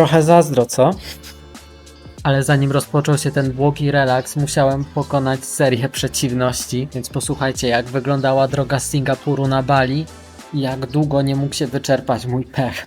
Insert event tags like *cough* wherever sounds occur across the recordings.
trochę zazdro, co? Ale zanim rozpoczął się ten długi relaks, musiałem pokonać serię przeciwności, więc posłuchajcie jak wyglądała droga z Singapuru na Bali i jak długo nie mógł się wyczerpać mój pech.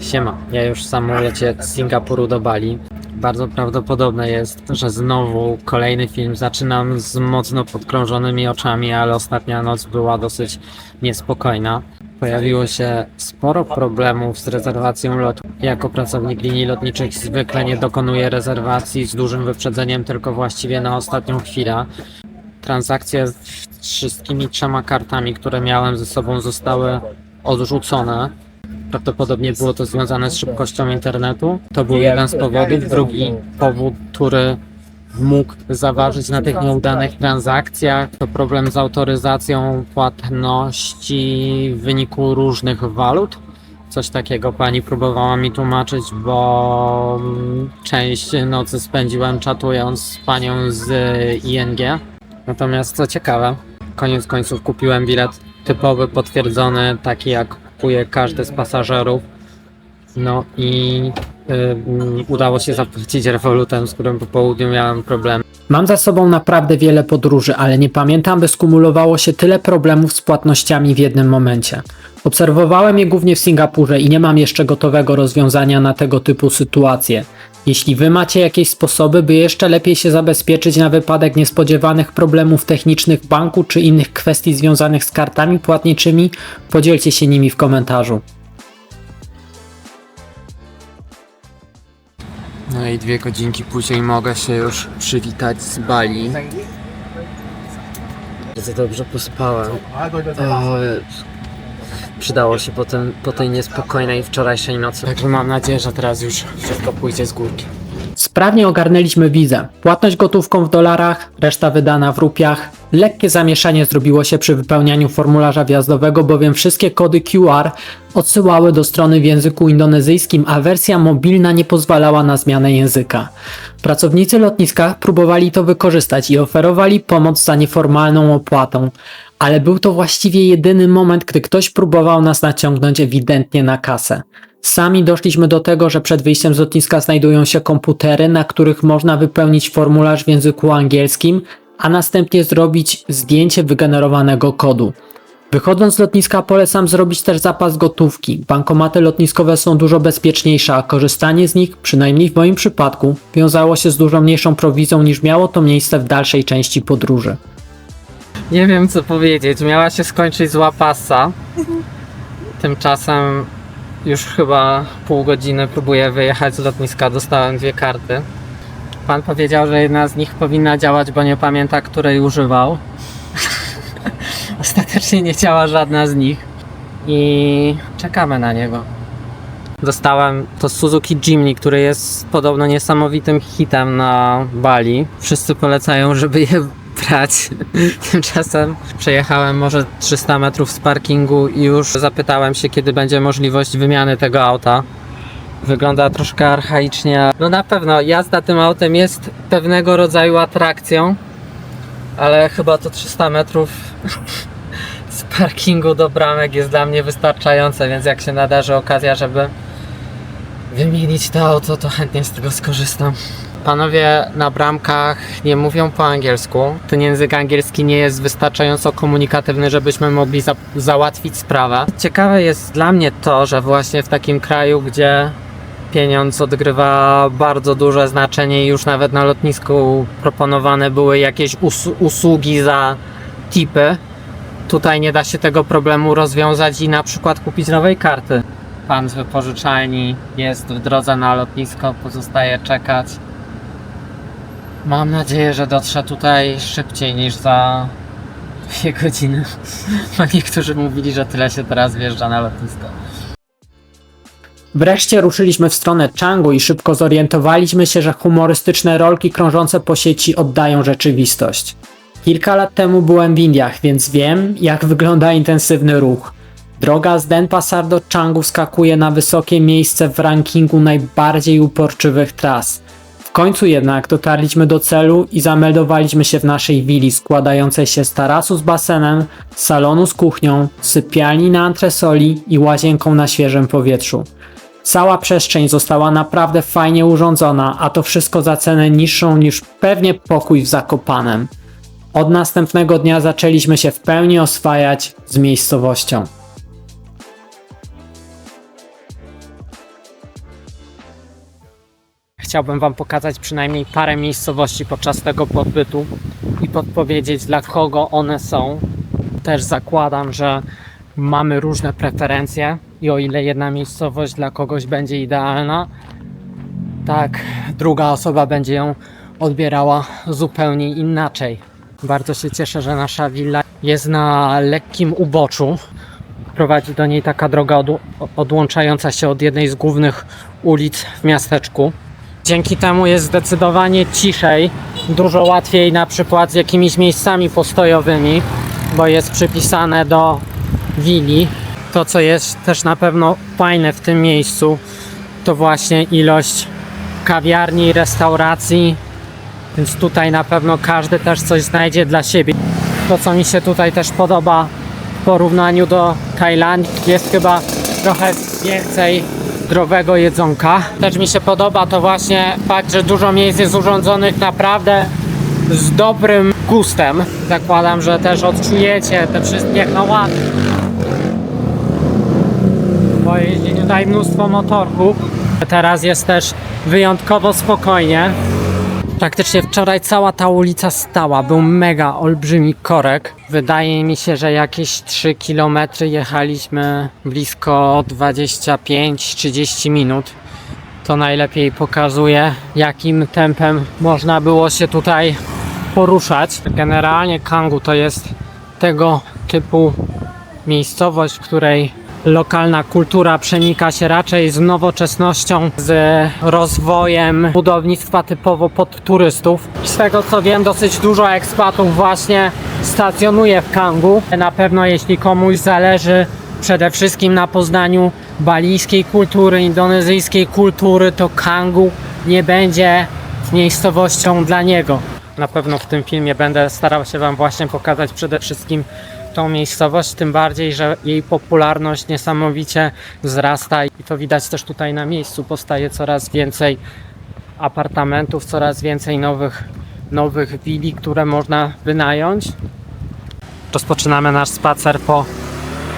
Siema, ja już w samolocie z Singapuru do Bali. Bardzo prawdopodobne jest, że znowu kolejny film zaczynam z mocno podkrążonymi oczami, ale ostatnia noc była dosyć niespokojna. Pojawiło się sporo problemów z rezerwacją lotu. Jako pracownik linii lotniczych zwykle nie dokonuję rezerwacji z dużym wyprzedzeniem, tylko właściwie na ostatnią chwilę. Transakcje z wszystkimi trzema kartami, które miałem ze sobą, zostały odrzucone. Prawdopodobnie było to związane z szybkością internetu. To był jeden z powodów. Drugi powód, który mógł zaważyć na tych nieudanych transakcjach, to problem z autoryzacją płatności w wyniku różnych walut. Coś takiego pani próbowała mi tłumaczyć, bo część nocy spędziłem czatując z panią z ING. Natomiast co ciekawe, koniec końców kupiłem bilet typowy, potwierdzony, taki jak kupuje każdy z pasażerów. No i y, mm, udało się zapłacić rewolutem, z którym po południu miałem problem. Mam za sobą naprawdę wiele podróży, ale nie pamiętam, by skumulowało się tyle problemów z płatnościami w jednym momencie. Obserwowałem je głównie w Singapurze i nie mam jeszcze gotowego rozwiązania na tego typu sytuacje. Jeśli wy macie jakieś sposoby, by jeszcze lepiej się zabezpieczyć na wypadek niespodziewanych problemów technicznych w banku czy innych kwestii związanych z kartami płatniczymi, podzielcie się nimi w komentarzu. No i dwie godzinki później mogę się już przywitać z Bali. Bardzo dobrze pospałem. O, przydało się po, tym, po tej niespokojnej wczorajszej nocy. Także mam nadzieję, że teraz już wszystko pójdzie z górki. Sprawnie ogarnęliśmy wizę. Płatność gotówką w dolarach, reszta wydana w rupiach. Lekkie zamieszanie zrobiło się przy wypełnianiu formularza wjazdowego, bowiem wszystkie kody QR odsyłały do strony w języku indonezyjskim, a wersja mobilna nie pozwalała na zmianę języka. Pracownicy lotniska próbowali to wykorzystać i oferowali pomoc za nieformalną opłatą, ale był to właściwie jedyny moment, gdy ktoś próbował nas naciągnąć ewidentnie na kasę. Sami doszliśmy do tego, że przed wyjściem z lotniska znajdują się komputery, na których można wypełnić formularz w języku angielskim, a następnie zrobić zdjęcie wygenerowanego kodu. Wychodząc z lotniska polecam zrobić też zapas gotówki. Bankomaty lotniskowe są dużo bezpieczniejsze, a korzystanie z nich, przynajmniej w moim przypadku, wiązało się z dużo mniejszą prowizją niż miało to miejsce w dalszej części podróży. Nie wiem co powiedzieć. Miała się skończyć zła pasa. Tymczasem już chyba pół godziny próbuję wyjechać z lotniska. Dostałem dwie karty. Pan powiedział, że jedna z nich powinna działać, bo nie pamięta, której używał. *laughs* Ostatecznie nie działa żadna z nich. I czekamy na niego. Dostałem to Suzuki Jimny, który jest podobno niesamowitym hitem na Bali. Wszyscy polecają, żeby je *laughs* Tymczasem przejechałem może 300 metrów z parkingu i już zapytałem się, kiedy będzie możliwość wymiany tego auta. Wygląda troszkę archaicznie. No na pewno jazda tym autem jest pewnego rodzaju atrakcją, ale chyba to 300 metrów *laughs* z parkingu do bramek jest dla mnie wystarczające, więc jak się nadarzy okazja, żeby wymienić to auto, to chętnie z tego skorzystam. Panowie na bramkach nie mówią po angielsku. Ten język angielski nie jest wystarczająco komunikatywny, żebyśmy mogli za załatwić sprawę. Ciekawe jest dla mnie to, że właśnie w takim kraju, gdzie pieniądz odgrywa bardzo duże znaczenie i już nawet na lotnisku proponowane były jakieś us usługi za tipy. Tutaj nie da się tego problemu rozwiązać i na przykład kupić nowej karty. Pan z wypożyczalni jest w drodze na lotnisko, pozostaje czekać. Mam nadzieję, że dotrze tutaj szybciej niż za dwie *laughs* godziny. Bo niektórzy mówili, że tyle się teraz wjeżdża na lotnisko. Wreszcie ruszyliśmy w stronę Changu i szybko zorientowaliśmy się, że humorystyczne rolki krążące po sieci oddają rzeczywistość. Kilka lat temu byłem w Indiach, więc wiem, jak wygląda intensywny ruch. Droga z Denpasar do Changu skakuje na wysokie miejsce w rankingu najbardziej uporczywych tras. końcu jednak dotarliśmy do celu i zameldowaliśmy się w naszej willi składającej się z tarasu z basenem, salonu z kuchnią, sypialni na antresoli i łazienką na świeżym powietrzu. Cała przestrzeń została naprawdę fajnie urządzona, a to wszystko za cenę niższą niż pewnie pokój w Zakopanem. Od następnego dnia zaczęliśmy się w pełni oswajać z miejscowością. Chciałbym Wam pokazać przynajmniej parę miejscowości podczas tego podbytu i podpowiedzieć, dla kogo one są. Też zakładam, że mamy różne preferencje i o ile jedna miejscowość dla kogoś będzie idealna, tak druga osoba będzie ją odbierała zupełnie inaczej. Bardzo się cieszę, że nasza willa jest na lekkim uboczu. Prowadzi do niej taka droga odł- odłączająca się od jednej z głównych ulic w miasteczku. Dzięki temu jest zdecydowanie ciszej, dużo łatwiej na przykład z jakimiś miejscami postojowymi, bo jest przypisane do willi. To, co jest też na pewno fajne w tym miejscu, to właśnie ilość kawiarni, restauracji, więc tutaj na pewno każdy też coś znajdzie dla siebie. To, co mi się tutaj też podoba w porównaniu do Tajlandii, jest chyba trochę więcej zdrowego jedzonka. Też mi się podoba to właśnie fakt, że dużo miejsc jest urządzonych naprawdę z dobrym gustem. Zakładam, że też odczujecie te wszystkie hałaty. Bo jeździ tutaj mnóstwo motorków. Teraz jest też wyjątkowo spokojnie. Praktycznie wczoraj cała ta ulica stała. Był mega olbrzymi korek. Wydaje mi się, że jakieś 3 km jechaliśmy blisko 25-30 minut. To najlepiej pokazuje, jakim tempem można było się tutaj poruszać. Generalnie Kangu to jest tego typu miejscowość, w której lokalna kultura przenika się raczej z nowoczesnością, z rozwojem budownictwa typowo pod turystów. Z tego co wiem, dosyć dużo ekspatów właśnie stacjonuje w Kangu. Na pewno jeśli komuś zależy przede wszystkim na poznaniu balijskiej kultury, indonezyjskiej kultury, to Kangu nie będzie miejscowością dla niego. Na pewno w tym filmie będę starał się Wam właśnie pokazać przede wszystkim tą miejscowość, tym bardziej, że jej popularność niesamowicie wzrasta i to widać też tutaj na miejscu. Powstaje coraz więcej apartamentów, coraz więcej nowych, nowych willi, które można wynająć. Rozpoczynamy nasz spacer po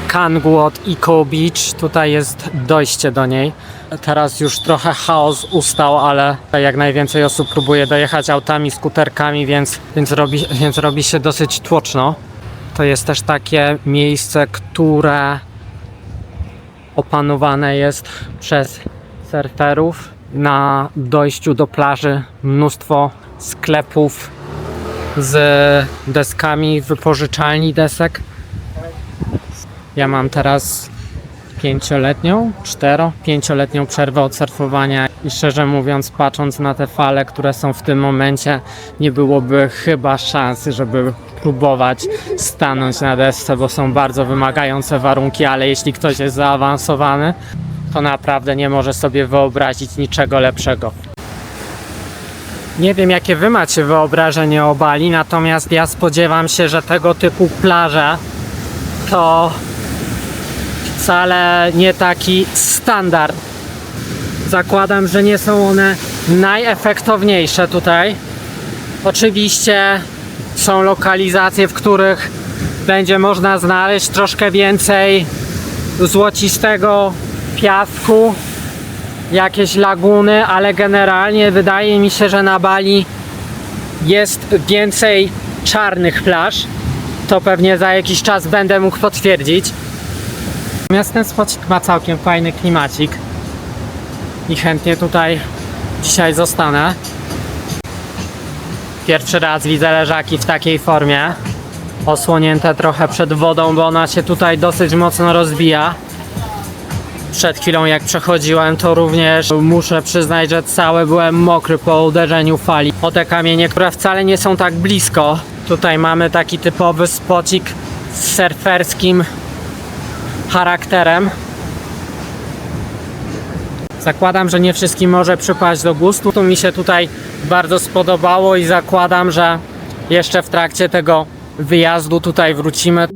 Kangu od Eco Beach. Tutaj jest dojście do niej. Teraz już trochę chaos ustał, ale jak najwięcej osób próbuje dojechać autami, skuterkami, więc, więc, robi, więc robi się dosyć tłoczno. To jest też takie miejsce, które opanowane jest przez surferów. Na dojściu do plaży mnóstwo sklepów z deskami, wypożyczalni desek. Ja mam teraz pięcioletnią, cztero, pięcioletnią przerwę od surfowania i szczerze mówiąc, patrząc na te fale, które są w tym momencie, nie byłoby chyba szansy, żeby próbować stanąć na desce, bo są bardzo wymagające warunki, ale jeśli ktoś jest zaawansowany, to naprawdę nie może sobie wyobrazić niczego lepszego. Nie wiem, jakie wy macie wyobrażenie o Bali, natomiast ja spodziewam się, że tego typu plaże to wcale nie taki standard. Zakładam, że nie są one najefektowniejsze tutaj. Oczywiście są lokalizacje, w których będzie można znaleźć troszkę więcej złocistego piasku, jakieś laguny, ale generalnie wydaje mi się, że na Bali jest więcej czarnych plaż. To pewnie za jakiś czas będę mógł potwierdzić. Natomiast ten spocik ma całkiem fajny klimacik i chętnie tutaj dzisiaj zostanę. Pierwszy raz widzę leżaki w takiej formie. Osłonięte trochę przed wodą, bo ona się tutaj dosyć mocno rozbija. Przed chwilą jak przechodziłem, to również muszę przyznać, że cały byłem mokry po uderzeniu fali. O te kamienie, które wcale nie są tak blisko. Tutaj mamy taki typowy spocik z surferskim charakterem. Zakładam, że nie wszystkim może przypaść do gustu. To mi się tutaj bardzo spodobało i zakładam, że jeszcze w trakcie tego wyjazdu tutaj wrócimy.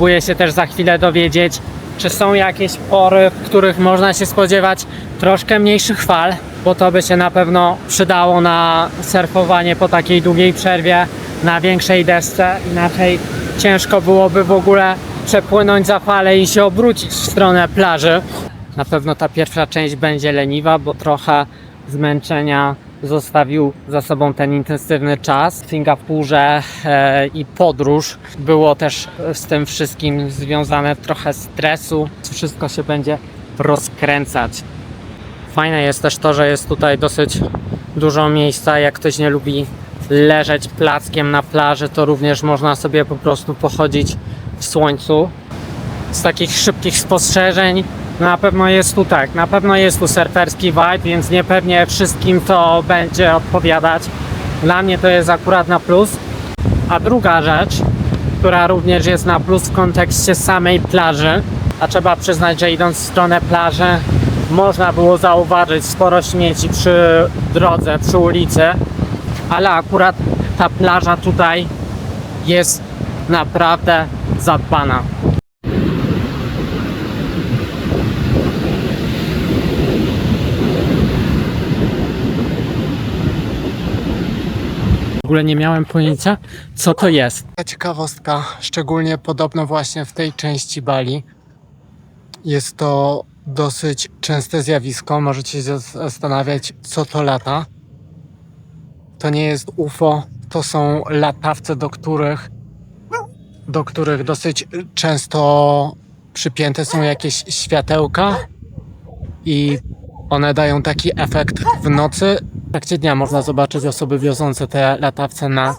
Próbuję się też za chwilę dowiedzieć, czy są jakieś pory, w których można się spodziewać troszkę mniejszych fal, bo to by się na pewno przydało na surfowanie po takiej długiej przerwie na większej desce. Inaczej ciężko byłoby w ogóle przepłynąć za falę i się obrócić w stronę plaży. Na pewno ta pierwsza część będzie leniwa, bo trochę zmęczenia zostawił za sobą ten intensywny czas w Singapurze e, i podróż. Było też z tym wszystkim związane trochę stresu. Wszystko się będzie rozkręcać. Fajne jest też to, że jest tutaj dosyć dużo miejsca. Jak ktoś nie lubi leżeć plackiem na plaży, to również można sobie po prostu pochodzić w słońcu. Z takich szybkich spostrzeżeń na pewno jest tu tak, na pewno jest tu surferski vibe, więc nie pewnie wszystkim to będzie odpowiadać. Dla mnie to jest akurat na plus. A druga rzecz, która również jest na plus w kontekście samej plaży, a trzeba przyznać, że idąc w stronę plaży można było zauważyć sporo śmieci przy drodze, przy ulicy, ale akurat ta plaża tutaj jest naprawdę zadbana. Ogóle nie miałem pojęcia, co to jest. Ciekawostka, szczególnie podobno właśnie w tej części Bali. Jest to dosyć częste zjawisko. Możecie się zastanawiać, co to lata. To nie jest UFO, to są latawce, do których, do których dosyć często przypięte są jakieś światełka i one dają taki efekt w nocy. W trakcie dnia można zobaczyć osoby wiozące te latawce na,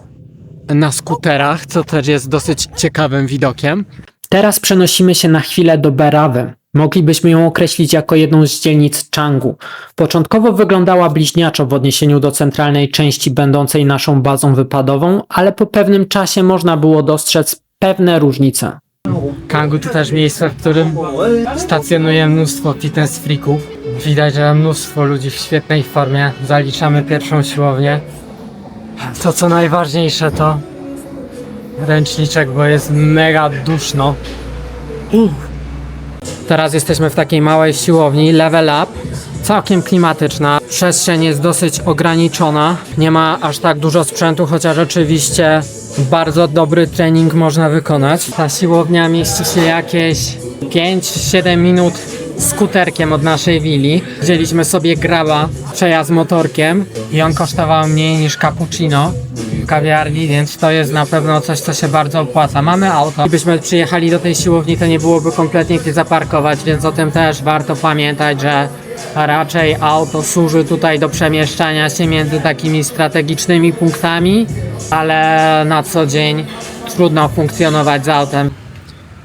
na skuterach, co też jest dosyć ciekawym widokiem. Teraz przenosimy się na chwilę do Berawy. Moglibyśmy ją określić jako jedną z dzielnic Changu. Początkowo wyglądała bliźniaczo w odniesieniu do centralnej części będącej naszą bazą wypadową, ale po pewnym czasie można było dostrzec pewne różnice. Kangu to też miejsce, w którym stacjonuje mnóstwo fitness freaków. Widać, że mnóstwo ludzi w świetnej formie. Zaliczamy pierwszą siłownię. To co najważniejsze to ręczniczek, bo jest mega duszno. Teraz jesteśmy w takiej małej siłowni, level up. Całkiem klimatyczna. Przestrzeń jest dosyć ograniczona. Nie ma aż tak dużo sprzętu, chociaż oczywiście bardzo dobry trening można wykonać. Ta siłownia mieści się jakieś 5-7 minut skuterkiem od naszej willi. Wzięliśmy sobie graba, przejazd motorkiem i on kosztował mniej niż cappuccino w kawiarni, więc to jest na pewno coś, co się bardzo opłaca. Mamy auto. Gdybyśmy przyjechali do tej siłowni, to nie byłoby kompletnie gdzie zaparkować, więc o tym też warto pamiętać, że raczej auto służy tutaj do przemieszczania się między takimi strategicznymi punktami, ale na co dzień trudno funkcjonować z autem.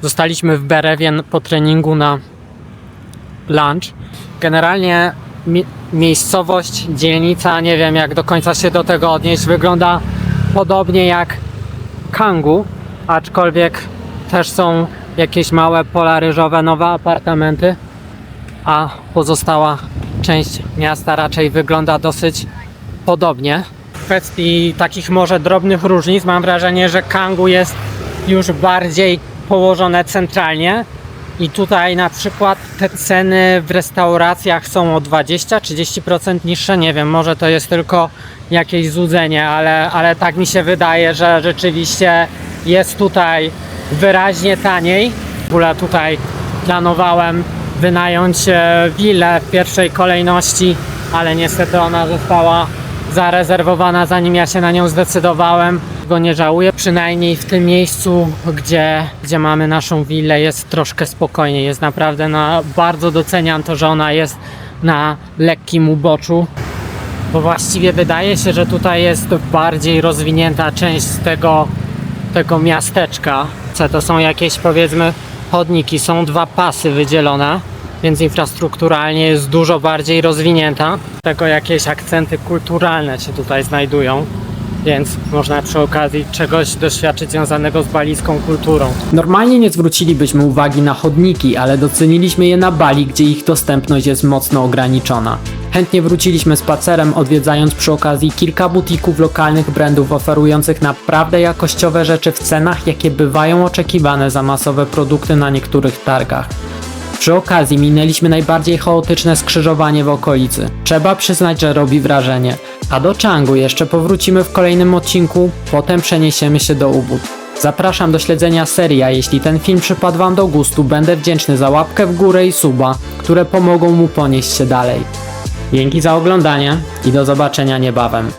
Zostaliśmy w Berewie po treningu na lunch. Generalnie mi- miejscowość, dzielnica, nie wiem jak do końca się do tego odnieść, wygląda podobnie jak Kangu, aczkolwiek też są jakieś małe pola ryżowe, nowe apartamenty, a pozostała część miasta raczej wygląda dosyć podobnie. W kwestii takich może drobnych różnic mam wrażenie, że Kangu jest już bardziej położone centralnie, I tutaj na przykład te ceny w restauracjach są o 20-30% niższe. Nie wiem, może to jest tylko jakieś złudzenie, ale, ale tak mi się wydaje, że rzeczywiście jest tutaj wyraźnie taniej. W ogóle tutaj planowałem wynająć e, willę w pierwszej kolejności, ale niestety ona została zarezerwowana zanim ja się na nią zdecydowałem. Go nie żałuję, przynajmniej w tym miejscu, gdzie, gdzie mamy naszą willę jest troszkę spokojniej. Jest naprawdę na, bardzo doceniam to, że ona jest na lekkim uboczu bo właściwie wydaje się, że tutaj jest bardziej rozwinięta część tego, tego miasteczka. To są jakieś powiedzmy chodniki, są dwa pasy wydzielone, więc infrastrukturalnie jest dużo bardziej rozwinięta. Tego jakieś akcenty kulturalne się tutaj znajdują. Więc można przy okazji czegoś doświadczyć związanego z balijską kulturą. Normalnie nie zwrócilibyśmy uwagi na chodniki, ale doceniliśmy je na Bali, gdzie ich dostępność jest mocno ograniczona. Chętnie wróciliśmy spacerem, odwiedzając przy okazji kilka butików lokalnych brandów oferujących naprawdę jakościowe rzeczy w cenach, jakie bywają oczekiwane za masowe produkty na niektórych targach. Przy okazji minęliśmy najbardziej chaotyczne skrzyżowanie w okolicy. Trzeba przyznać, że robi wrażenie. A do Changu jeszcze powrócimy w kolejnym odcinku, potem przeniesiemy się do Ubud. Zapraszam do śledzenia serii, a jeśli ten film przypadł Wam do gustu, będę wdzięczny za łapkę w górę i suba, które pomogą mu ponieść się dalej. Dzięki za oglądanie i do zobaczenia niebawem.